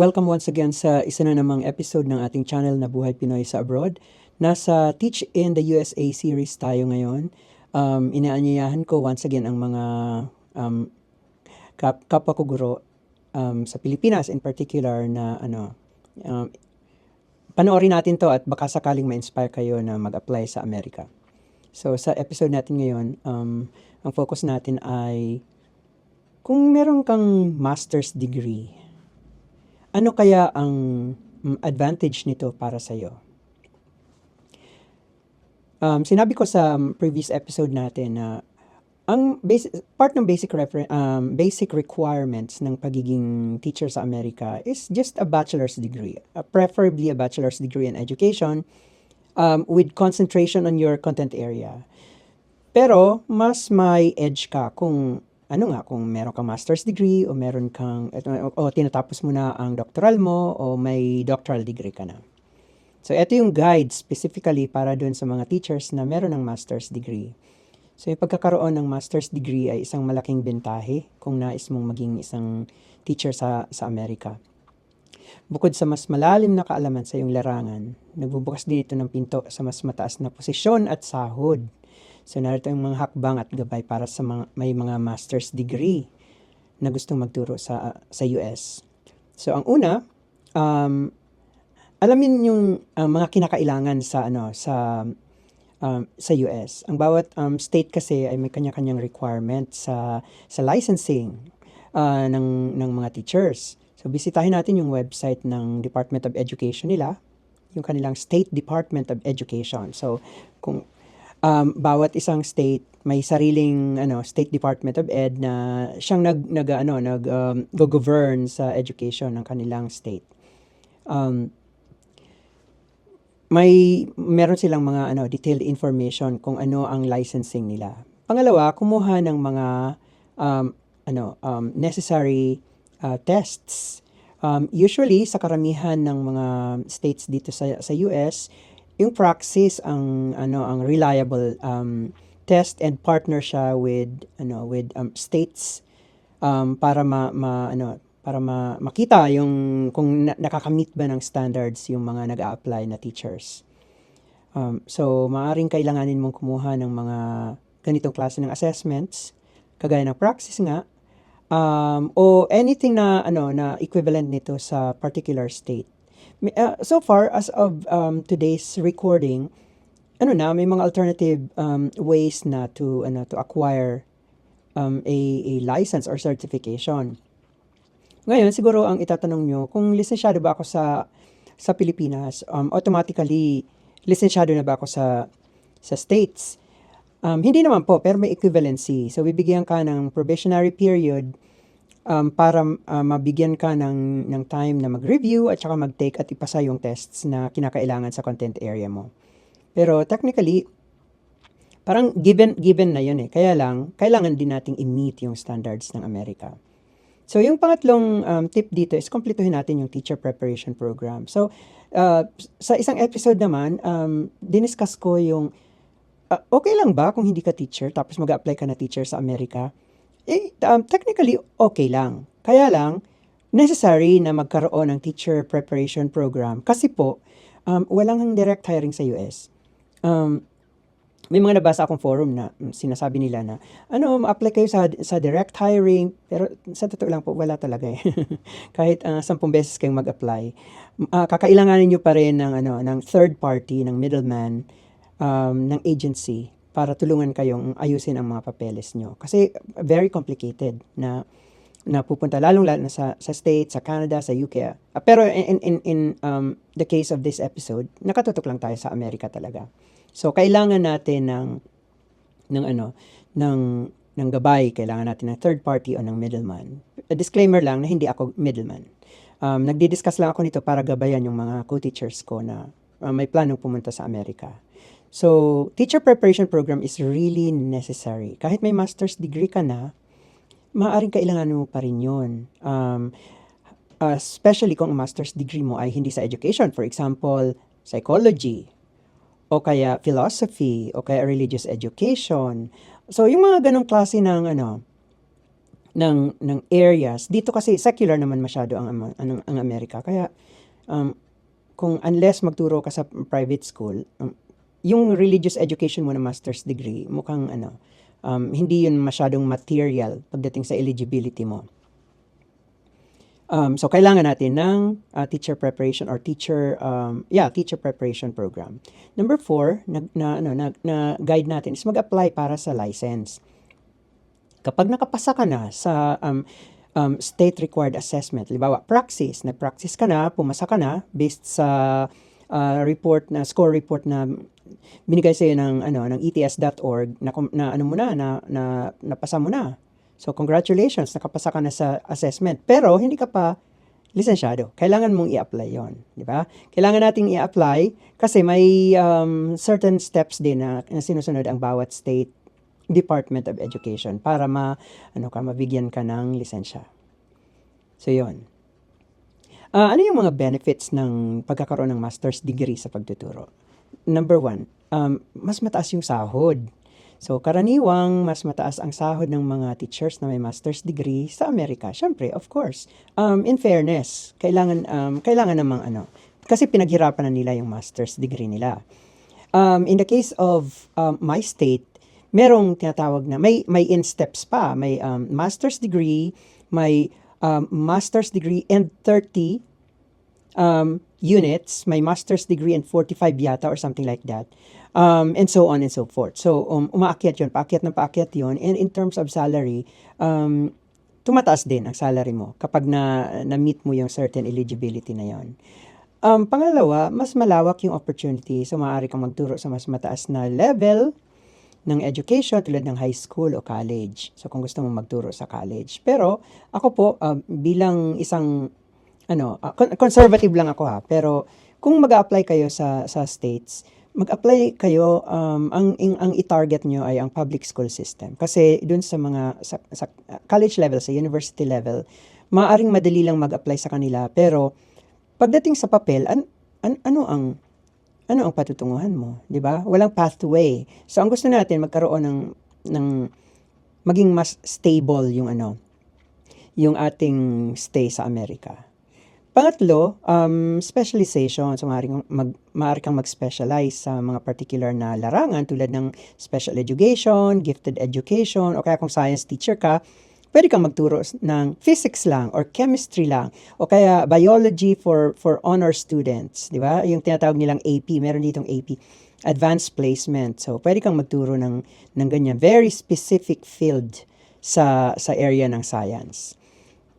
Welcome once again sa isa na namang episode ng ating channel na Buhay Pinoy sa Abroad. Nasa Teach in the USA series tayo ngayon. Um, inaanyayahan ko once again ang mga um, kap kapwa ko guro um, sa Pilipinas in particular na ano, um, panoorin natin to at baka sakaling ma-inspire kayo na mag-apply sa Amerika. So sa episode natin ngayon, um, ang focus natin ay kung meron kang master's degree, ano kaya ang mm, advantage nito para sa iyo? Um, sinabi ko sa um, previous episode natin na ang basic, part ng basic refer, um, basic requirements ng pagiging teacher sa Amerika is just a bachelor's degree, uh, preferably a bachelor's degree in education um, with concentration on your content area. Pero mas may edge ka kung ano nga, kung meron kang master's degree o meron kang, o, o tinatapos mo na ang doctoral mo o may doctoral degree ka na. So, ito yung guide specifically para dun sa mga teachers na meron ng master's degree. So, yung pagkakaroon ng master's degree ay isang malaking bentahe kung nais mong maging isang teacher sa, sa Amerika. Bukod sa mas malalim na kaalaman sa iyong larangan, nagbubukas din ito ng pinto sa mas mataas na posisyon at sahod So narito yung mga hakbang at gabay para sa mga, may mga master's degree na gustong magturo sa sa US. So ang una, um, alamin yung uh, mga kinakailangan sa ano sa um, sa US. Ang bawat um, state kasi ay may kanya-kanyang requirement sa sa licensing uh, ng ng mga teachers. So bisitahin natin yung website ng Department of Education nila, yung kanilang State Department of Education. So kung um, bawat isang state may sariling ano State Department of Ed na siyang nag nag ano nag um, go-govern sa education ng kanilang state. Um, may meron silang mga ano detailed information kung ano ang licensing nila. Pangalawa, kumuha ng mga um, ano um, necessary uh, tests. Um, usually sa karamihan ng mga states dito sa sa US, yung Praxis ang ano ang reliable um, test and partner siya with ano with um, states um, para ma, ma ano para ma, makita yung kung na, nakakamit ba ng standards yung mga nag-a-apply na teachers. Um, so maaring kailanganin mong kumuha ng mga ganitong klase ng assessments kagaya ng Praxis nga um, o anything na ano na equivalent nito sa particular state. Uh, so far, as of um, today's recording, ano na, may mga alternative um, ways na to, ano, to acquire um, a, a license or certification. Ngayon, siguro ang itatanong nyo, kung lisensyado ba ako sa sa Pilipinas, um, automatically lisensyado na ba ako sa sa states? Um, hindi naman po, pero may equivalency. So, bibigyan ka ng probationary period um, para uh, mabigyan ka ng, ng time na mag-review at saka mag-take at ipasa yung tests na kinakailangan sa content area mo. Pero technically, parang given given na yun eh. Kaya lang, kailangan din nating i-meet yung standards ng Amerika. So, yung pangatlong um, tip dito is kumpletuhin natin yung teacher preparation program. So, uh, sa isang episode naman, um, diniscuss ko yung uh, okay lang ba kung hindi ka teacher tapos mag-apply ka na teacher sa Amerika? Eh, um, technically okay lang. Kaya lang, necessary na magkaroon ng teacher preparation program kasi po, um, walang direct hiring sa US. Um, may mga nabasa akong forum na mm, sinasabi nila na ano, ma-apply kayo sa, sa direct hiring, pero sa totoo lang po, wala talaga eh. Kahit uh, sampung beses kayong mag-apply. Uh, kakailanganin nyo pa rin ng, ano, ng third party, ng middleman, um, ng agency para tulungan kayong ayusin ang mga papeles nyo. Kasi very complicated na na pupunta lalong lalo na sa sa States, sa Canada, sa UK. Uh, ah, pero in in in um, the case of this episode, nakatutok lang tayo sa Amerika talaga. So kailangan natin ng ng ano, ng ng gabay, kailangan natin ng third party o ng middleman. A disclaimer lang na hindi ako middleman. Um, nagdi-discuss lang ako nito para gabayan yung mga co-teachers ko na uh, may planong pumunta sa Amerika. So, teacher preparation program is really necessary. Kahit may master's degree ka na, maaaring kailangan mo pa rin yun. Um, uh, especially kung master's degree mo ay hindi sa education. For example, psychology, o kaya philosophy, o kaya religious education. So, yung mga ganong klase ng, ano, ng ng areas. Dito kasi secular naman masyado ang, ang, ang Amerika. Kaya um, kung unless magturo ka sa private school, um, yung religious education mo na master's degree, mukhang ano, um, hindi yun masyadong material pagdating sa eligibility mo. Um, so kailangan natin ng uh, teacher preparation or teacher um, yeah, teacher preparation program. Number four, na, na, ano, na, na guide natin is mag-apply para sa license. Kapag nakapasa ka na sa um, um, state required assessment, halimbawa practice, nag-practice ka na, pumasa ka na based sa uh, report na score report na binigay sa ng ano ng ets.org na, na ano mo na na, na napasa mo na. So congratulations, nakapasa ka na sa assessment. Pero hindi ka pa lisensyado. Kailangan mong i-apply 'yon, di ba? Kailangan nating i-apply kasi may um, certain steps din na, na sinusunod ang bawat state Department of Education para ma ano ka mabigyan ka ng lisensya. So 'yon. Uh, ano yung mga benefits ng pagkakaroon ng master's degree sa pagtuturo? Number one, um, mas mataas yung sahod. So, karaniwang mas mataas ang sahod ng mga teachers na may master's degree sa Amerika. Siyempre, of course. Um, in fairness, kailangan, um, kailangan namang ano, kasi pinaghirapan na nila yung master's degree nila. Um, in the case of um, my state, merong tinatawag na, may, may in steps pa. May um, master's degree, may um, master's degree and 30 um, units, may master's degree and 45 yata or something like that. Um, and so on and so forth. So, um, umaakyat yun, paakyat na paakyat yun. And in terms of salary, um, tumataas din ang salary mo kapag na, na-meet mo yung certain eligibility na yon. Um, pangalawa, mas malawak yung opportunity. So, maaari kang magturo sa mas mataas na level ng education tulad ng high school o college. So, kung gusto mo magturo sa college. Pero, ako po, uh, bilang isang, ano, uh, conservative lang ako ha, pero kung mag-apply kayo sa, sa states, mag-apply kayo um, ang ang, ang i-target nyo ay ang public school system kasi dun sa mga sa, sa college level sa university level maaring madali lang mag-apply sa kanila pero pagdating sa papel an, an, ano ang ano ang patutunguhan mo, 'di ba? Walang pathway. So ang gusto natin magkaroon ng ng maging mas stable yung ano yung ating stay sa Amerika. Pangatlo, um, specialization. So, maaari, mag, maaari kang mag-specialize sa mga particular na larangan tulad ng special education, gifted education, o kaya kung science teacher ka, pwede kang magturo ng physics lang or chemistry lang o kaya biology for for honor students, di ba? Yung tinatawag nilang AP, meron ditong AP, advanced placement. So, pwede kang magturo ng ng ganyan, very specific field sa sa area ng science.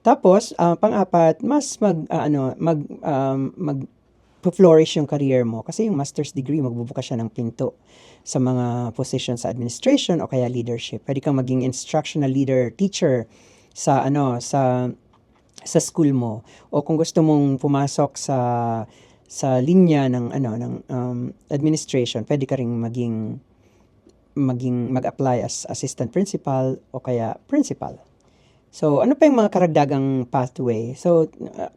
Tapos, uh, pang-apat, mas mag, uh, ano, mag, um, mag flourish yung career mo. Kasi yung master's degree, magbubuka siya ng pinto sa mga positions sa administration o kaya leadership. Pwede kang maging instructional leader, teacher sa ano sa sa school mo o kung gusto mong pumasok sa sa linya ng ano ng um, administration pwede ka ring maging maging mag-apply as assistant principal o kaya principal So, ano pa yung mga karagdagang pathway? So,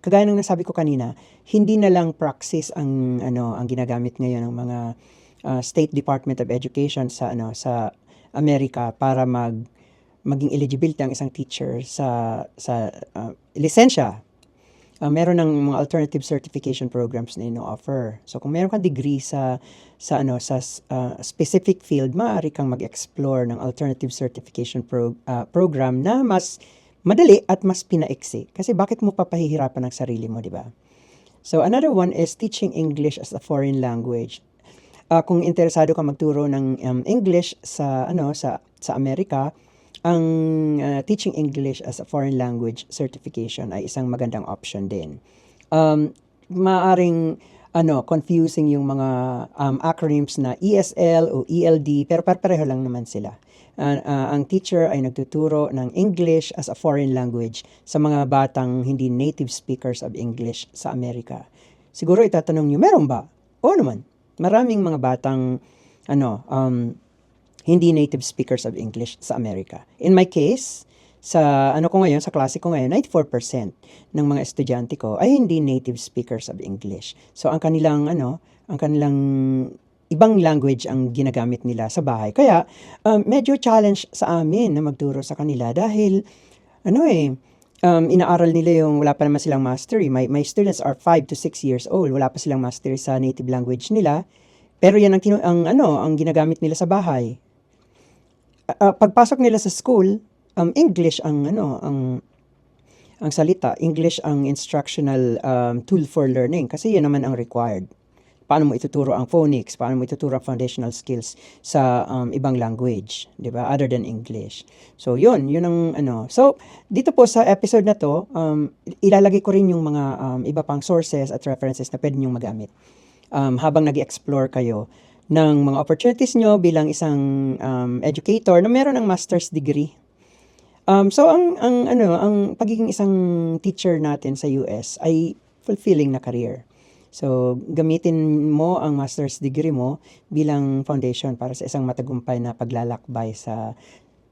kagaya ng nasabi ko kanina, hindi na lang praxis ang ano ang ginagamit ngayon ng mga uh, State Department of Education sa ano sa Amerika para mag maging eligibility ang isang teacher sa sa uh, lisensya. Uh, meron ng mga alternative certification programs na ino-offer. So kung meron kang degree sa sa ano sa uh, specific field, maaari kang mag-explore ng alternative certification pro, uh, program na mas madali at mas pinaiksi. Kasi bakit mo papahihirapan ang sarili mo, di ba? So, another one is teaching English as a foreign language. Uh, kung interesado ka magturo ng um, English sa ano sa sa Amerika, ang uh, teaching English as a foreign language certification ay isang magandang option din. Um, maaring ano, confusing yung mga um, acronyms na ESL o ELD, pero pareho lang naman sila uh, uh, ang teacher ay nagtuturo ng English as a foreign language sa mga batang hindi native speakers of English sa Amerika. Siguro itatanong niyo, meron ba? Oo naman. Maraming mga batang ano, um, hindi native speakers of English sa Amerika. In my case, sa ano ko ngayon, sa klase ko ngayon, 94% ng mga estudyante ko ay hindi native speakers of English. So ang kanilang ano, ang kanilang ibang language ang ginagamit nila sa bahay. Kaya um, medyo challenge sa amin na magturo sa kanila dahil ano eh, um, inaaral nila yung wala pa naman silang mastery. My, my students are 5 to 6 years old. Wala pa silang mastery sa native language nila. Pero yan ang, tinu- ang, ano, ang ginagamit nila sa bahay. Ah, pagpasok nila sa school, um, English ang ano, ang ang salita, English ang instructional um, tool for learning kasi yan naman ang required. Paano mo ituturo ang phonics, paano mo ituturo ang foundational skills sa um, ibang language, 'di ba? Other than English. So, 'yun, 'yun ang ano. So, dito po sa episode na 'to, um, ilalagay ko rin yung mga um, iba pang sources at references na pwede niyong magamit. Um, habang nag-explore kayo ng mga opportunities nyo bilang isang um, educator na meron ng master's degree Um, so ang ang ano, ang pagiging isang teacher natin sa US ay fulfilling na career. So gamitin mo ang master's degree mo bilang foundation para sa isang matagumpay na paglalakbay sa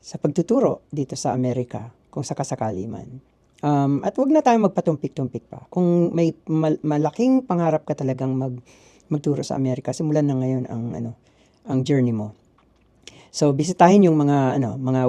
sa pagtuturo dito sa Amerika kung sakasakali man. Um, at wag na tayong magpatumpik-tumpik pa. Kung may mal- malaking pangarap ka talagang mag magturo sa Amerika, simulan na ngayon ang ano, ang journey mo. So bisitahin yung mga ano, mga